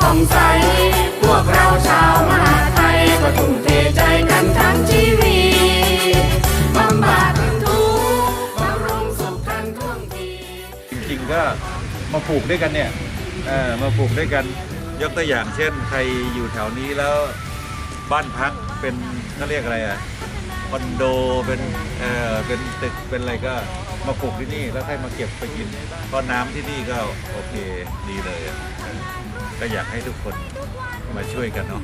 ผ่องใส พวกเราชาวมหาไทยก็ทุ่มเทใจกันทั้งชีวิตบำบัดทุกข์บำรุงสุขกันท่วงทีจริงๆก็มาปลูกด้วยกันเนี่ยเออมาปลูกด้วยกันยกตัวอย่างเช่น ใครอยู่แถวนี้แล้วบ้านพักเป็นเขาเรียกอะไรอะ คอนโดเป็นเออเป็นตึกเป็นอะไรก็มาปลูกที่นี่แล้วให้มาเก็บไปกินเพราะน้ำที่นี่ก็โอเคดีเลยอะก็อยากให้ทุกคนมาช่วยกันเนาะ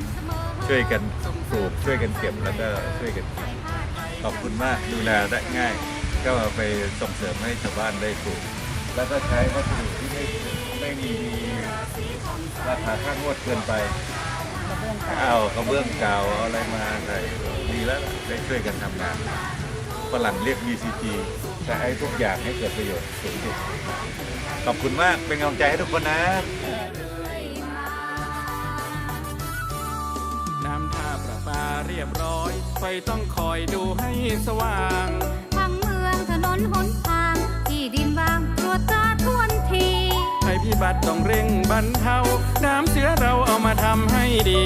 ช่วยกันปลูกช่วยกันเก็บแล้วก็ช่วยกันกินขอบคุณมากดูแลได้ง่าย ก็เอาไปส่งเสริมให้ชาวบ้านได้ปลูก แล้วก็ใช้วัสดุที่ไม่ไม่มีราคาค่างวดเกินไป เอากระเบื้องกาวเอาอะไรมาใส่ดีแล้วล่ะได้ช่วยกันทำงานฝรั่งเรียก BCG จะให้ทุกอย่างให้เกิดประโยชน์สูงสุดขอบคุณมากเป็นกำลังใจให้ทุกคนนะน้ำท่าประปาเรียบร้อย ไฟต้องคอยดูให้สว่าง บัติต้องเร่งบรรเทาน้ำเสือเราเอามาทำให้ดี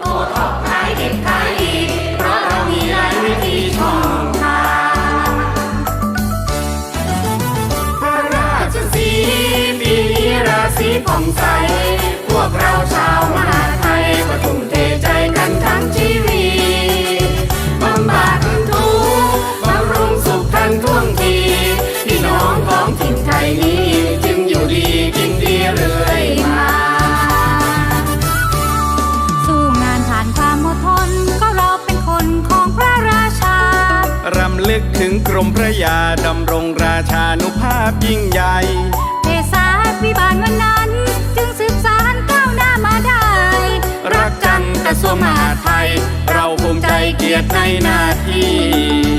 โอท็อปขายดิบขายดี เพราะเรามีหลายวิธีช่องทางพระราชสีปีนี้ราศีผ่องใส พวกเราชา เรื่อยมา สู้งานผ่านความอดทน ก็เราเป็นคนของพระราชารำลึกถึงกรมพระยาดำรงราชานุภาพยิ่งใหญ่เทศาวิบาลวันนั้น จึงสืบสารก้าวหน้ามาได้ รักจังกระทรวงมหาดไทย เราภูมิใจเกียรติในหน้าที่